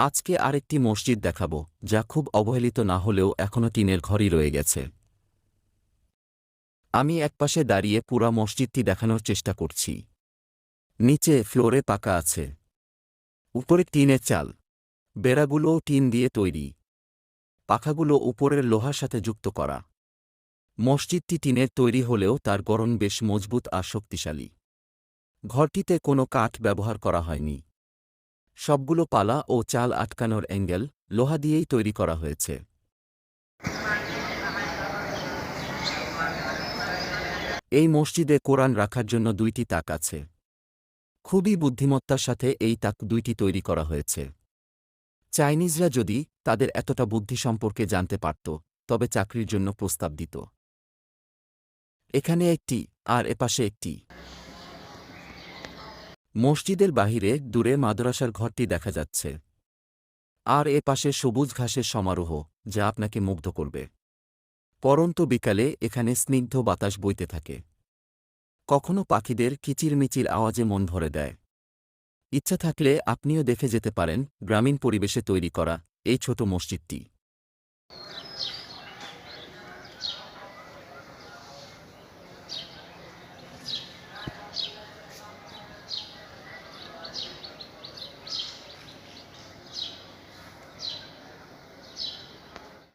আজকে আরেকটি মসজিদ দেখাব, যা খুব অবহেলিত না হলেও এখনও টিনের ঘরই রয়ে গেছে। আমি একপাশে দাঁড়িয়ে পুরা মসজিদটি দেখানোর চেষ্টা করছি। নিচে ফ্লোরে পাকা আছে। উপরে টিনের চাল। বেড়াগুলোও টিন দিয়ে তৈরি। পাখাগুলো উপরের লোহার সাথে যুক্ত করা। মসজিদটি টিনের তৈরি হলেও তার গড়ন বেশ মজবুত আর শক্তিশালী। ঘরটিতে কোনো কাঠ ব্যবহার করা হয়নি। সবগুলো পালা ও চাল আটকানোর অ্যাঙ্গেল লোহা দিয়েই তৈরি করা হয়েছে। এই মসজিদে কোরআন রাখার জন্য দুইটি তাক আছে। খুবই বুদ্ধিমত্তার সাথে এই তাক দুইটি তৈরি করা হয়েছে। চাইনিজরা যদি তাদের এতটা বুদ্ধি সম্পর্কে জানতে পারত, তবে চাকরির জন্য প্রস্তাব দিত। এখানে একটি আর এপাশে একটি। মসজিদের বাহিরে দূরে মাদ্রাসার ঘরটি দেখা যাচ্ছে। আর এ পাশে সবুজ ঘাসের সমারোহ, যা আপনাকে মুগ্ধ করবে। পরন্ত বিকালে এখানে স্নিগ্ধ বাতাস বইতে থাকে। কখনো পাখিদের কিচিরমিচির আওয়াজে মন ভরে দেয়। ইচ্ছা থাকলে আপনিও দেখে যেতে পারেন গ্রামীণ পরিবেশে তৈরি করা এই ছোট মসজিদটি।